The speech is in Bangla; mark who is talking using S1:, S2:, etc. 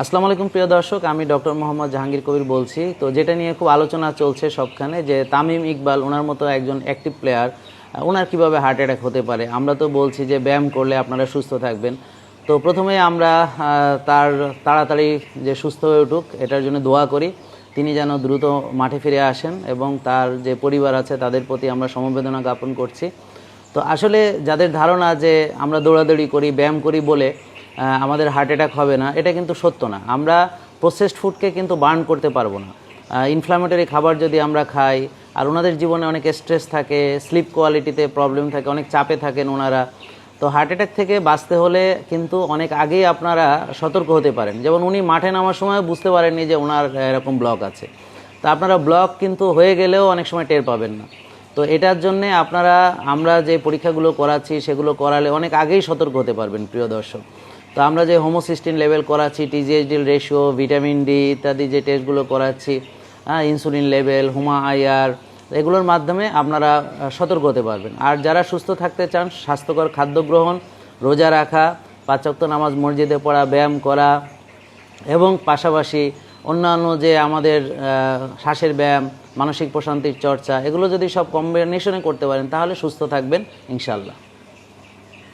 S1: আসসালামু আলাইকুম, প্রিয় দর্শক। আমি ডক্টর মোহাম্মদ জাহাঙ্গীর কবির বলছি। তো যেটা নিয়ে খুব আলোচনা চলছে সবখানে, যে তামিম ইকবাল ওনার মতো একজন অ্যাক্টিভ প্লেয়ার ওনার কীভাবে হার্ট অ্যাটাক হতে পারে? আমরা তো বলছি যে ব্যায়াম করলে আপনারা সুস্থ থাকবেন। তো প্রথমে আমরা তার তাড়াতাড়ি যে সুস্থ হয়ে উঠুক, এটার জন্য দোয়া করি। তিনি যেন দ্রুত মাঠে ফিরে আসেন এবং তার যে পরিবার আছে, তাদের প্রতি আমরা সমবেদনা জ্ঞাপন করছি। তো আসলে যাদের ধারণা যে আমরা দৌড়াদৌড়ি করি, ব্যায়াম করি বলে আমাদের হার্ট অ্যাটাক হবে না, এটা কিন্তু সত্য না। আমরা প্রসেসড ফুডকে কিন্তু বার্ন করতে পারব না। ইনফ্লামেটরি খাবার যদি আমরা খাই, আর ওনাদের জীবনে অনেক স্ট্রেস থাকে স্লিপ কোয়ালিটিতে প্রবলেম থাকে, অনেক চাপে থাকেন ওনারা, তো হার্ট অ্যাটাক থেকে বাঁচতে হলে কিন্তু অনেক আগেই আপনারা সতর্ক হতে পারেন। যেমন উনি মাঠে নামার সময় বুঝতে পারেননি যে ওনার এরকম ব্লক আছে। তো আপনারা ব্লক কিন্তু হয়ে গেলেও অনেক সময় টের পাবেন না। তো এটার জন্যে আপনারা, আমরা যে পরীক্ষাগুলো করাচ্ছি, সেগুলো করালে অনেক আগেই সতর্ক হতে পারবেন, প্রিয় দর্শক। তো আমরা যে হোমোসিস্টিন লেভেল করাচ্ছি টিজিএইচডিল রেশিও ভিটামিন ডি ইত্যাদি যে টেস্টগুলো করাচ্ছি হ্যাঁ ইনসুলিন লেভেল হুমা আইআর এগুলোর মাধ্যমে আপনারা সতর্ক হতে পারবেন। আর যারা সুস্থ থাকতে চান, স্বাস্থ্যকর খাদ্য গ্রহণ, রোজা রাখা পাঁচক্ত নামাজ মসজিদে পড়া, ব্যায়াম করা, এবং পাশাপাশি অন্যান্য যে আমাদের শ্বাসের ব্যায়াম, মানসিক প্রশান্তির চর্চা, এগুলো যদি সব কম্বিনেশনে করতে পারেন, তাহলে সুস্থ থাকবেন ইনশাল্লাহ